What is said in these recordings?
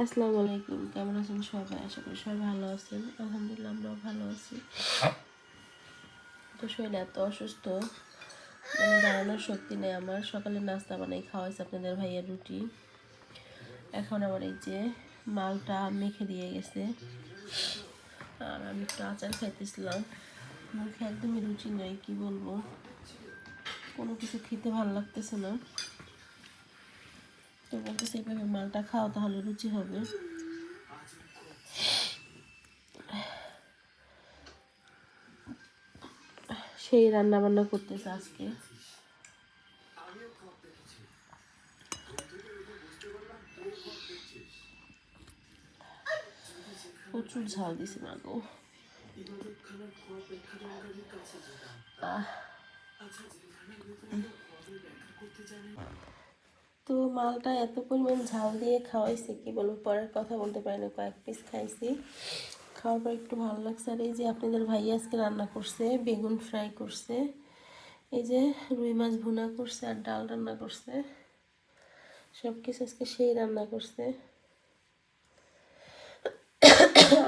আসসালামু আলাইকুম কেমন আছেন সবাই? আশা করি সবাই ভালো আছেন। আলহামদুলিল্লাহ আমরাও ভালো আছি। তো শরীর এত অসুস্থ মানে দাঁড়ানোর শক্তি নেই আমার। সকালে নাস্তা বানাই খাওয়াইছে আপনাদের ভাইয়ের রুটি। এখন আমার এই যে মালটা মেখে দিয়ে গেছে। আর আমি একটু আচার খাইতেছিলাম। মুখে একদমই রুচি নেই কি বলব? কোনো কিছু খেতে ভালো লাগতেছে না। তো বলতেছে, এইভাবে মালটা খাও তাহলে রুচি হবে। সেই রান্না বান্না করতেছে আজকে। প্রচুর ঝাল দিছে মা গো। আহ। তো মালটা এত পরিমাণ ঝাল দিয়ে খাওয়াইছে, কি বলব, পরের কথা বলতে পারি না, কয়েক পিস খাইছি। খাওয়ার পর একটু ভালো লাগছে। আর এই যে আপনাদের ভাই আজকে রান্না করছে, বেগুন ফ্রাই করছে, এই যে রুই মাছ ভুনা করছে আর ডাল রান্না করছে সব কিছু আজকে সেই রান্না করছে।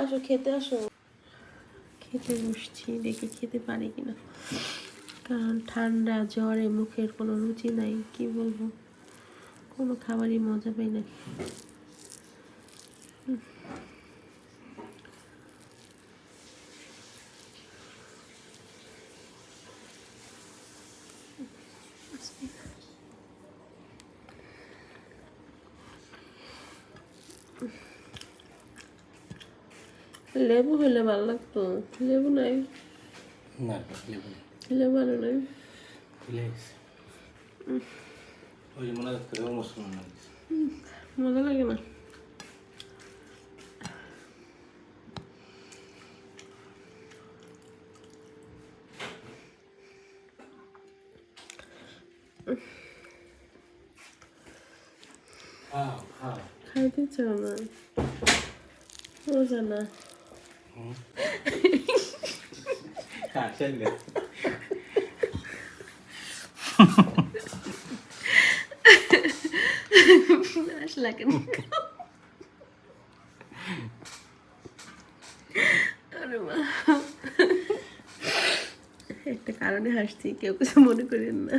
আসো, খেতে আসো। খেতে বসছি, দেখি খেতে পারি কিনা। কারণ ঠান্ডা, জ্বরে মুখের কোনো রুচি নাই, কি বলব। কোনো খাবারই মজা পাই না। লেবু হলে ভালো লাগতো। লেবু নাই। না লেবু নেই। লেবু আনো নাই। ফুলে গেছে ওই যে মনে হচ্ছে করে মুসলমান হয়ে গেছে মজা লাগে না খাও খাও খাইতে চাও না মজা না কাছেন গে আসলা আরে মা একটা কারণে হাসছি কেউ কিছু মনে করেন না।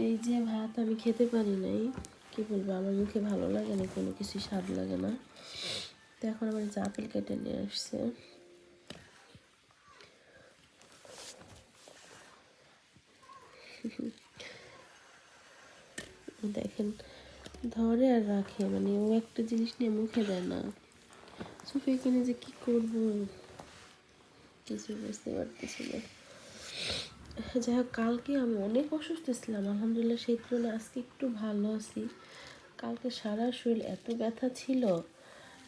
এই যে ভাত আমি খেতে পারি নাই কি বলব আমার মুখে ভালো লাগে না কোনো কিছু স্বাদ লাগে না। তো এখন আমার যে কেটে নিয়ে আসছে। দেখেন, ধরে আর রাখে মানে ও একটা জিনিস নিয়ে মুখে দেয় না। সুফি কিনে যে কি করব? কিছু বুঝতে পারতেছি না। যাই হোক, কালকে আমি অনেক অসুস্থ ছিলাম, আলহামদুলিল্লাহ সেই তুলনায় আজকে একটু ভালো আছি। কালকে সারা শরীর এত ব্যথা ছিল,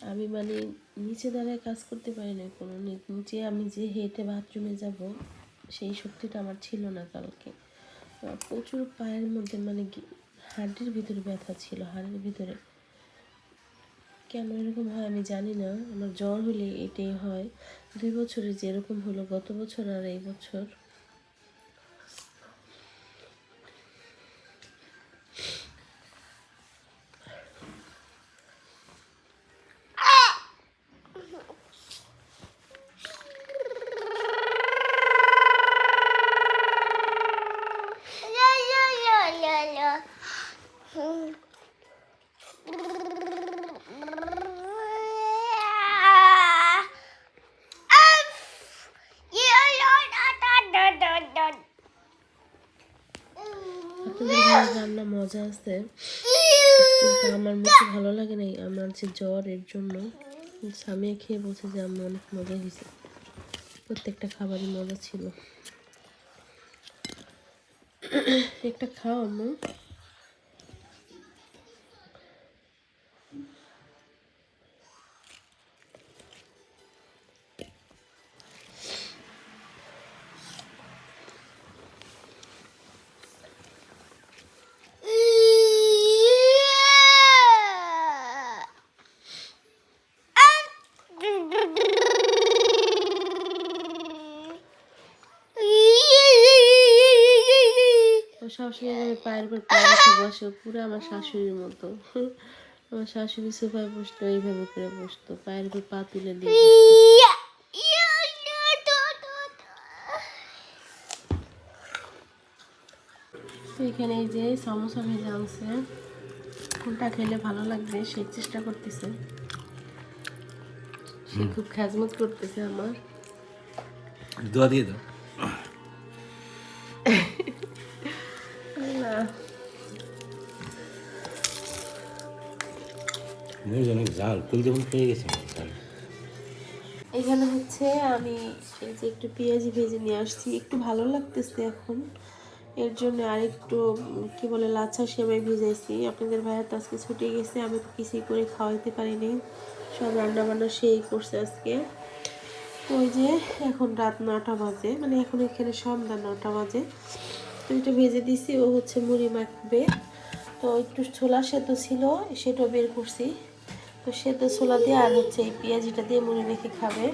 আমি মানে নিচে দাঁড়ায় কাজ করতে পারি না কোনো নিচে আমি যে হেঁটে বাথরুমে যাব, সেই শক্তিটা আমার ছিল না কালকে। প্রচুর পায়ের মধ্যে মানে হাড়ের ভিতরে ব্যথা ছিল, হাড়ের ভিতরে। কেন এরকম হয় আমি জানি না, আমার জ্বর হলে এটাই হয়। দুই বছরে যেরকম হলো, গত বছর আর এই বছর আপনাদের ঘরে রান্না মজা আছে, কিন্তু আমার মুখে ভালো লাগে নাই, আমার যে জ্বর এর জন্য। স্বামী খেয়ে বলছে যে আমার অনেক মজা হয়েছে। প্রত্যেকটা খাবারই মজা ছিল। একটা খাও, আম্মু। সবসময় এভাবে পায়ের উপর পা রেখে বসে, পুরো আমার শাশুড়ির মতো। আমার শাশুড়ি সোফায় বসতো এইভাবে করে বসতো, পায়ের উপর পা তুলে তো এখানে এই যে সমোসা ভেজে আনছে, কোনটা খেলে ভালো লাগবে সেই চেষ্টা করতেছে। সে খুব খেজমত করতেছে আমার। দোয়া দিয়ে দাও। জাল যেমন পেয়ে গেছে এখানে হচ্ছে আমি এই যে একটু পেঁয়াজি ভেজে নিয়ে আসছি। একটু ভালো লাগতেছে এখন। এর জন্য আর একটু উম, কি বলে লাচ্ছা সেমাই ভেজাইছি। আপনাদের ভাইয়া তো আজকে ছুটে গেছে আমি তো কিছুই করে খাওয়াইতে পারিনি। সব রান্না বান্না সেই করছে আজকে। ওই যে এখন রাত নটা বাজে মানে এখন এখানে সন্ধ্যা নটা বাজে। তো এটা ভেজে দিছি ও হচ্ছে মুড়ি মাখবে। তো একটু ছোলা সেদ্ধ ছিল সেটাও বের করছি। তো সেদ্ধ ছোলা দিয়ে আর হচ্ছে এই পেঁয়াজিটা দিয়ে মুড়ি মেখে খাবে।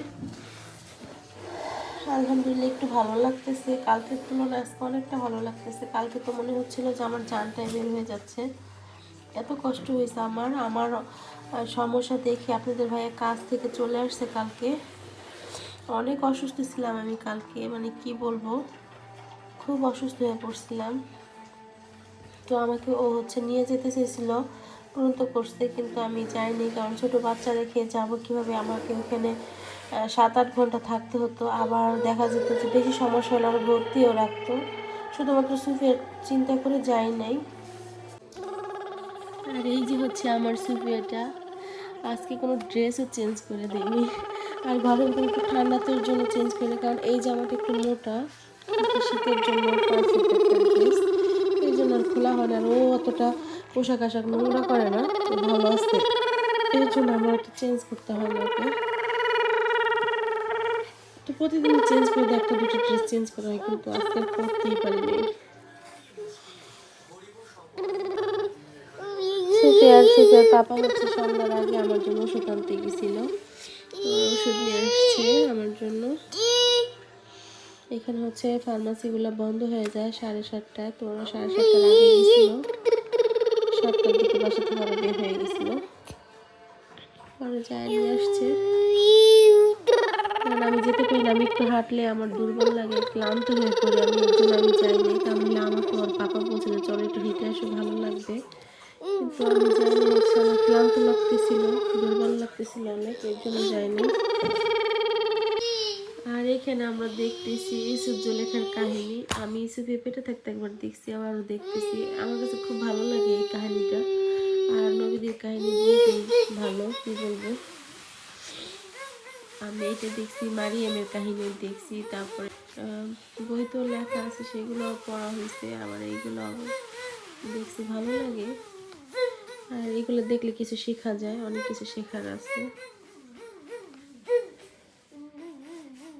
আলহামদুলিল্লাহ একটু ভালো লাগতেছে। কালকের তুলনায় আজকে অনেকটা ভালো লাগতেছে। কালকে তো মনে হচ্ছিল যে আমার জানটাই বের হয়ে যাচ্ছে। এত কষ্ট হয়েছে আমার। আমার সমস্যা দেখে আপনাদের ভাইয়া কাজ থেকে চলে আসছে কালকে। অনেক অসুস্থ ছিলাম আমি কালকে মানে কি বলব? খুব অসুস্থ হয়ে পড়ছিলাম। তো আমাকে ও হচ্ছে নিয়ে যেতে চেয়েছিল। পূরন্ত করছে, কিন্তু আমি যাইনি কারণ ছোট বাচ্চা রেখে যাব কীভাবে? আমাকে ওখানে সাত আট ঘণ্টা থাকতে হতো। আবার দেখা যেত যে বেশি সমস্যা হলে আরও ভর্তিও রাখতো। শুধুমাত্র সুফিয়ার চিন্তা করে যাই নাই। আর এই যে হচ্ছে আমার সুফিয়াটা, আজকে কোনো ড্রেসও চেঞ্জ করে দিইনি আর ঘরের ভিতরে একটু ঠান্ডা তো জন্য চেঞ্জ করে, কারণ এই জামাটা একটু মোটা শীতের জন্য এই জন্য আর খোলা হয় না, আর ও অতটা পোশাক আশাক নোংরা করে না ভালো আছে। এর জন্য আমার একটু চেঞ্জ করতে হয় না ওকে তো প্রতিদিন চেঞ্জ করে একটা দুটো ড্রেস চেঞ্জ করা হয় কিন্তু আজকে করতেই পারিনি। সুফিয়ার সুফিয়ার হচ্ছে সন্ধ্যার আগে আমার আসছে আমার জন্য। এখানে হচ্ছে ফার্মাসিগুলো বন্ধ হয়ে যায় সাড়ে সাতটায়, তো সাড়ে সাতটার আগে গেছিল। হাঁটলে আমার দুর্বল লাগে, ক্লান্ত হয়ে পড়ে। আমি এর জন্য আমি যাইনি তাহলে আমাকে ওর পাপা বলছে যে চলো, একটু হেঁটে আসো, ভালো লাগবে। কিন্তু আমি যাইনি হচ্ছে আমার ক্লান্ত লাগতেছিল, দুর্বল লাগতেছিল, অনেক, এর জন্য যাইনি। আর এখানে আমরা দেখতেছি ইউসুফ জুলেখার কাহিনী। আমি ইউসুফের পেটে থাকতে একবার দেখছি, আবারও দেখতেছি। আমার কাছে খুব ভালো লাগে এই কাহিনীটা। আর নবীদের কাহিনী বলতে ভালো, কি বলব? আমি এটা দেখছি মারিয়ামের কাহিনী দেখছি তারপরে আহ, বইতেও লেখা আছে সেগুলো পড়া হয়েছে আবার এইগুলো দেখছি ভালো লাগে। আর এগুলো দেখলে কিছু শেখা যায় অনেক কিছু শেখার আছে।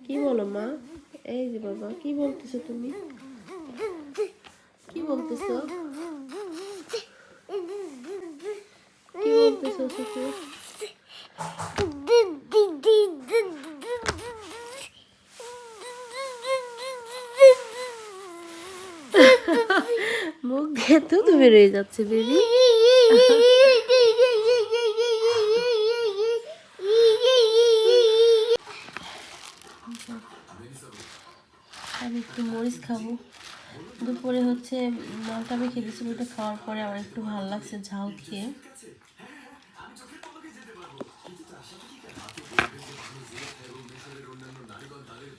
কি বলো মা? এই যে বাবা কি বলতেছো তুমি? কি বলতেছো? কি বলতেছো বেরোয় যাচ্ছে, বেবি। আমি একটু মরিচ খাব। দুপুরে হচ্ছে মালটা আমি খেতেছি ওটা খাওয়ার পরে আমার একটু ভালো লাগছে ঝাল খেয়ে।